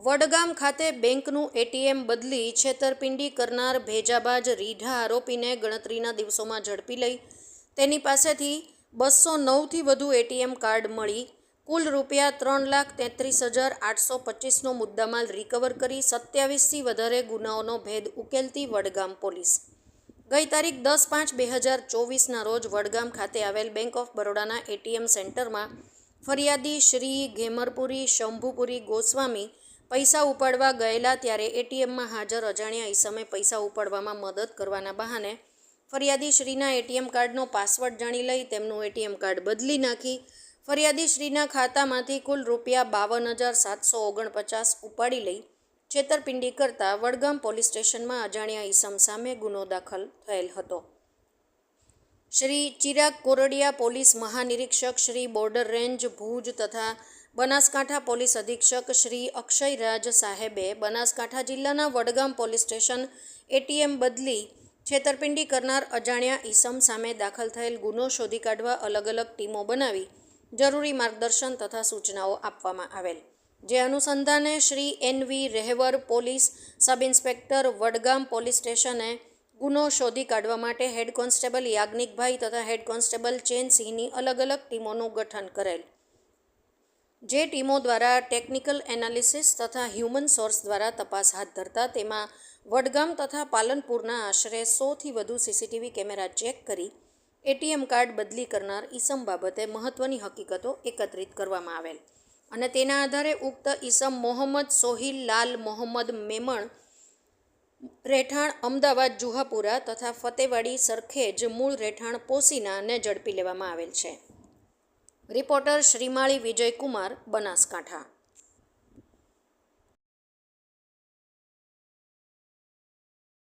વડગામ ખાતે બેંકનું એટીએમ બદલી છેતરપિંડી કરનાર ભેજાબાજ રીઢા આરોપીને ગણતરીના દિવસોમાં ઝડપી લઈ. તેની પાસેથી બસો નવથી વધુ એટીએમ કાર્ડ મળી. કુલ રૂપિયા ત્રણ લાખ તેત્રીસ હજાર આઠસો પચીસનો મુદ્દામાલ રિકવર કરી સત્યાવીસથી વધારે ગુનાઓનો ભેદ ઉકેલતી વડગામ પોલીસ. ગઈ તારીખ દસ પાંચ બે હજાર ચોવીસના રોજ વડગામ ખાતે આવેલ બેંક ઓફ બરોડાના એટીએમ સેન્ટરમાં ફરિયાદી શ્રી ઘેમરપુરી શંભુપુરી ગોસ્વામી પૈસા ઉપાડવા ગયેલા ત્યારે એટીએમમાં હાજર અજાણ્યા ઈસમે પૈસા ઉપાડવામાં મદદ કરવાના બહાને ફરિયાદી શ્રીના એટીએમ કાર્ડનો પાસવર્ડ જાણી લઈ તેમનું એટીએમ કાર્ડ બદલી નાખી. ફરિયાદી શ્રીના ખાતામાંથી કુલ રૂપિયા બાવન હજાર સાતસો ઓગણપચાસ ઉપાડી લઈ છેતરપિંડી કરતા વડગામ પોલીસ સ્ટેશનમાં અજાણ્યા ઈસમ સામે ગુનો દાખલ થયેલ હતો. શ્રી ચિરાગ કોરડિયા પોલીસ મહાનિરીક્ષક શ્રી બોર્ડર રેન્જ ભુજ તથા બનાસકાંઠા પોલીસ અધિક્ષક શ્રી અક્ષયરાજ સાહેબે બનાસકાંઠા જિલ્લાના વડગામ પોલીસ સ્ટેશન એટીએમ બદલી છેતરપિંડી કરનાર અજાણ્યા ઈસમ સામે દાખલ થયેલ ગુનો શોધી કાઢવા અલગ અલગ ટીમો બનાવી જરૂરી માર્ગદર્શન તથા સૂચનાઓ આપવામાં આવેલ. જે અનુસંધાને Shri N V Rahevar police sub inspector Vadgam police સ્ટેશને ગુનો શોધી કાઢવા માટે હેડ કોન્સ્ટેબલ યાજ્ઞિકભાઈ તથા હેડ કોન્સ્ટેબલ ચેનસિંહની અલગ અલગ ટીમોનું ગઠન કરેલ. જે ટીમો દ્વારા ટેકનિકલ એનાલિસિસ તથા હ્યુમન સોર્સ દ્વારા તપાસ હાથ ધરતા, તેમાં વડગામ તથા પાલનપુરના આશરે સોથી વધુ સીસીટીવી કેમેરા ચેક કરી એટીએમ કાર્ડ બદલી કરનાર ઈસમ બાબતે મહત્ત્વની હકીકતો એકત્રિત કરવામાં આવેલ. અને તેના આધારે ઉક્ત ઈસમ મોહમ્મદ સોહિલ લાલ મોહમ્મદ મેમણ, રહેઠાણ અમદાવાદ જુહાપુરા તથા ફતેવાડી સરખેજ મૂળ રહેઠાણ પોસીનાને ઝડપી લેવામાં આવેલ છે. રિપોર્ટર શ્રીમાળી વિજયકુમાર બનાસકાંઠા.